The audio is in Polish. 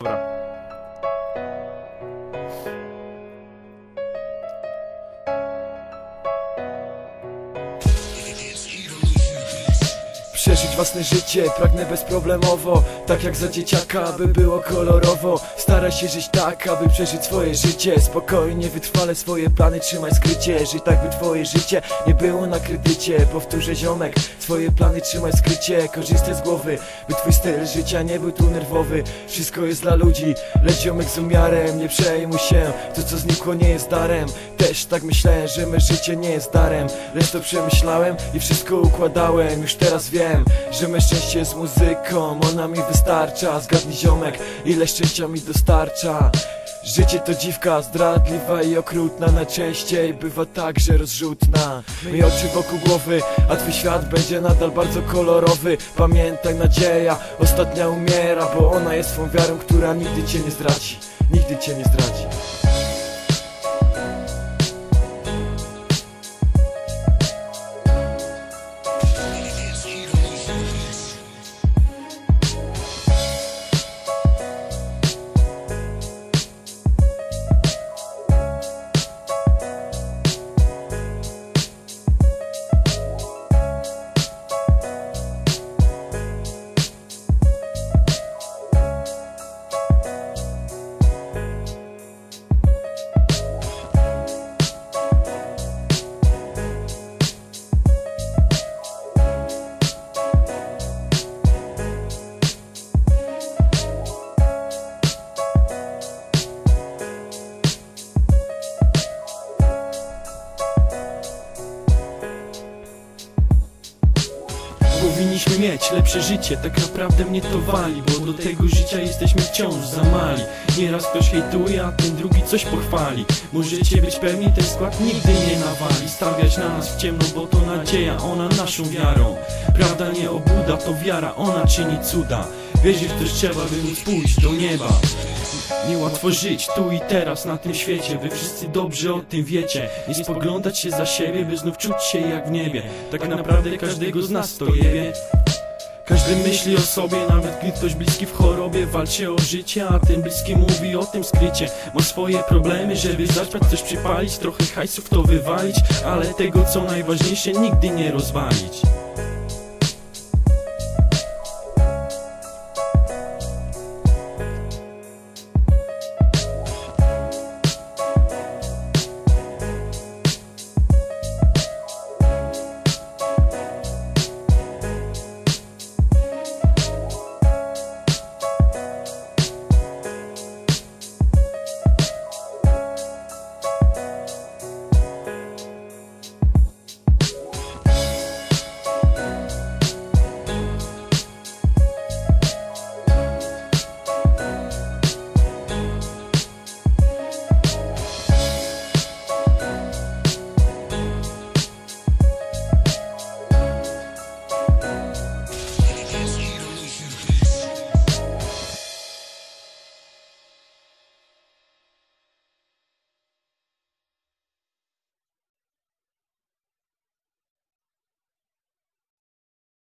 Добре. Przeżyć własne życie, pragnę bezproblemowo Tak jak za dzieciaka, by było kolorowo. Staraj się żyć tak, aby przeżyć swoje życie. Spokojnie, wytrwale swoje plany trzymaj skrycie. Żyj tak, by twoje życie nie było na kredycie. Powtórzę ziomek, swoje plany trzymaj skrycie. Korzystaj z głowy, by twój styl życia nie był tu nerwowy. Wszystko jest dla ludzi, lecz ziomek z umiarem. Nie przejmuj się, to co znikło nie jest darem. Też tak myślę, że me życie nie jest darem. Lecz to przemyślałem i wszystko układałem. Już teraz wiem, że me szczęście jest muzyką. Ona mi wystarcza, zgadnij ziomek Ile szczęścia mi dostarcza. Życie to dziwka zdradliwa i okrutna. Najczęściej bywa tak, że rozrzutna. Myj oczy wokół głowy, a twój świat będzie nadal bardzo kolorowy. Pamiętaj nadzieja, ostatnia umiera Bo ona jest twą wiarą, która nigdy cię nie zdradzi. Nigdy cię nie zdradzi Powinniśmy mieć lepsze życie, tak naprawdę mnie to wali Bo do tego życia jesteśmy wciąż za mali. Nieraz ktoś hejtuje, a ten drugi coś pochwali. Możecie być pewni, ten skład nigdy nie nawali. Stawiać na nas w ciemno, bo to nadzieja, ona naszą wiarą. Prawda nie obuda, to wiara, ona czyni cuda. Wierzyć też trzeba, by móc pójść do nieba Niełatwo żyć tu i teraz na tym świecie. Wy wszyscy dobrze o tym wiecie. Nie spoglądać się za siebie, by znów czuć się jak w niebie. Tak naprawdę każdego z nas to jebie każdy myśli o sobie, nawet gdy ktoś bliski w chorobie. Walczy o życie, a ten bliski mówi o tym skrycie. Ma swoje problemy, żeby zacząć coś przypalić. Trochę hajsów to wywalić Ale tego co najważniejsze nigdy nie rozwalić